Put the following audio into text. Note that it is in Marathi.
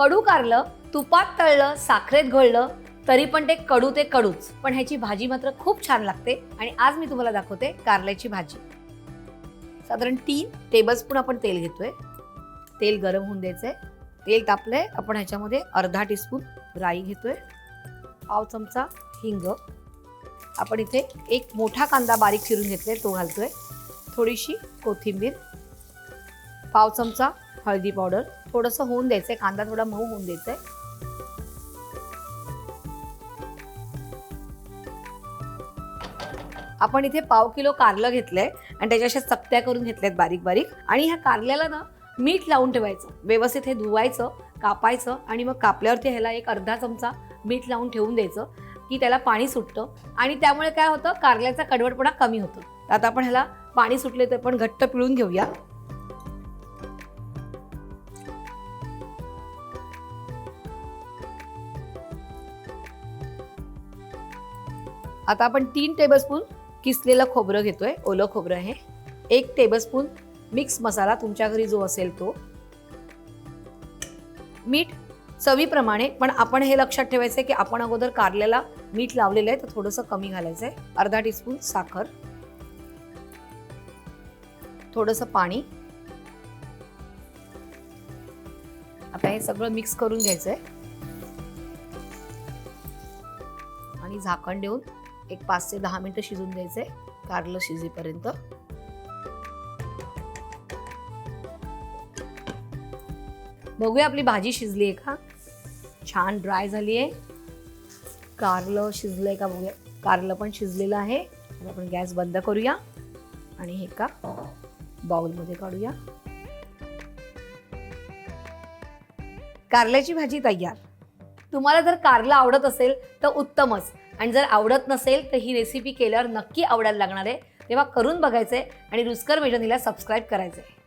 कडू कारलं तुपात तळलं साखरेत घोळलं तरी पण ते कडू ते कडूच. पण ह्याची भाजी मात्र खूप छान लागते आणि आज मी तुम्हाला दाखवते कारल्याची भाजी. साधारण तीन टेबलस्पून आपण तेल घेतोय. तेल गरम होऊन द्यायचंय. तेल तापलंय. आपण ह्याच्यामध्ये अर्धा टीस्पून राई घेतोय. पाव चमचा हिंग. आपण इथे एक मोठा कांदा बारीक चिरून घेतलाय तो घालतोय. थोडीशी कोथिंबीर. पाव चमचा हळदी पावडर. थोडंसं होऊन द्यायचंय कांदा थोडा मऊ होऊन द्यायचंय. आपण इथे पाव किलो कारलं घेतलंय आणि त्याच्या अशा करून घेतल्यात बारीक बारीक. आणि ह्या कारल्याला ना मीठ लावून ठेवायचं. व्यवस्थित हे धुवायचं कापायचं आणि मग कापल्यावरती ह्याला एक अर्धा चमचा मीठ लावून ठेवून द्यायचं की त्याला पाणी सुटतं. आणि त्यामुळे काय होतं कारल्याचा कडवटपणा कमी होतो. तर आता आपण ह्याला पाणी सुटले तर पण घट्ट पिळून घेऊया. आता आपण तीन टेबलस्पून किसलेलं खोबरं घेतोय. ओलं खोबरं आहे. एक टेबलस्पून मिक्स मसाला तुमच्या घरी जो असेल तो. मीठ चवीप्रमाणे पण आपण हे लक्षात ठेवायचं आहे की आपण अगोदर कारल्याला मीठ लावलेलं आहे तर थोडंसं कमी घालायचं आहे अर्धा टीस्पून साखर. थोडंसं पाणी. आता हे सगळं मिक्स करून घ्यायचं आहे आणि झाकण देऊन एक पाच ते दहा मिनिटं शिजून द्यायचंय कारलं शिजेपर्यंत. बघूया आपली भाजी शिजली आहे का? छान ड्राय झाली आहे कारलं शिजलंय का बघूया. कारलं पण शिजलेलं आहे. आपण गॅस बंद करूया. आणि हे का? बाउलमध्ये काढूया. कारल्याची भाजी तयार. तुम्हाला जर कारलं आवडत असेल तर उत्तमच. आणि जर आवडत नसेल तर ही रेसिपी केल्यावर नक्की आवडायला लागणार आहे. तेव्हा करून बघायचंय आणि रुचकर मेजनीला सबस्क्राईब आहे